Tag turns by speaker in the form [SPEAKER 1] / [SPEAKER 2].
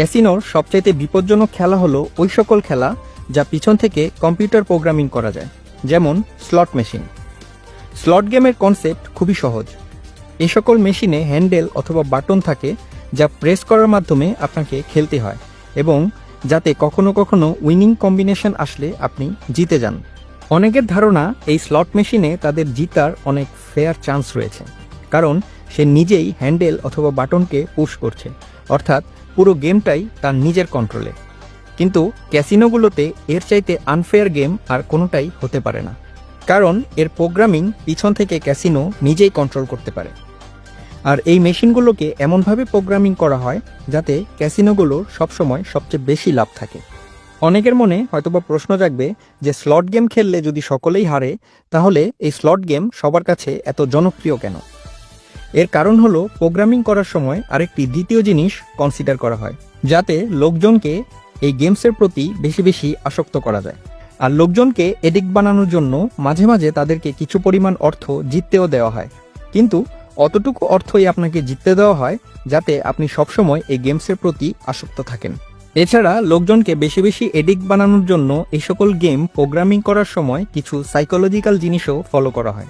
[SPEAKER 1] ক্যাসিনোর সবচাইতে বিপজ্জনক খেলা হলো ওই সকল খেলা যা পিছন থেকে কম্পিউটার প্রোগ্রামিং করা যায়, যেমন স্লট মেশিন। স্লট গেমের কনসেপ্ট খুবই সহজ। এ সকল মেশিনে হ্যান্ডেল অথবা বাটন থাকে যা প্রেস করার মাধ্যমে আপনাকে খেলতে হয় এবং যাতে কখনো কখনো উইনিং কম্বিনেশন আসলে আপনি জিতে যান। অনেকের ধারণা এই স্লট মেশিনে তাদের জিতার অনেক ফেয়ার চান্স রয়েছে, কারণ সে নিজেই হ্যান্ডেল অথবা বাটনকে পুশ করছে। অর্থাৎ পুরো গেমটাই তার নিজের কন্ট্রোলে কিন্তু ক্যাসিনোগুলোতে এর চাইতে আনফেয়ার গেম আর কোনোটাই হতে পারে না। কারণ এর প্রোগ্রামিং পিছন থেকে ক্যাসিনো নিজেই কন্ট্রোল করতে পারে। আর এই মেশিনগুলোকে এমনভাবে প্রোগ্রামিং করা হয় যাতে ক্যাসিনোগুলোর সবসময় সবচেয়ে বেশি লাভ থাকে। অনেকের মনে হয়তোবা প্রশ্ন জাগবে যে স্লট গেম খেললে যদি সকলেই হারে, তাহলে এই স্লট গেম সবার কাছে এত জনপ্রিয় কেন? এর কারণ হলো প্রোগ্রামিং করার সময় আরেকটি দ্বিতীয় জিনিস কনসিডার করা হয়, যাতে লোকজনকে এই গেমসের প্রতি বেশি বেশি আসক্ত করা যায়। আর লোকজনকে এডিক্ট বানানোর জন্য মাঝে মাঝে তাদেরকে কিছু পরিমাণ অর্থ জিততেও দেওয়া হয়। কিন্তু অতটুকু অর্থই আপনাকে জিততে দেওয়া হয়, যাতে আপনি সবসময় এই গেমসের প্রতি আসক্ত থাকেন। এছাড়া লোকজনকে বেশি বেশি এডিক্ট বানানোর জন্য এই সকল গেম প্রোগ্রামিং করার সময় কিছু সাইকোলজিক্যাল জিনিসও ফলো করা হয়।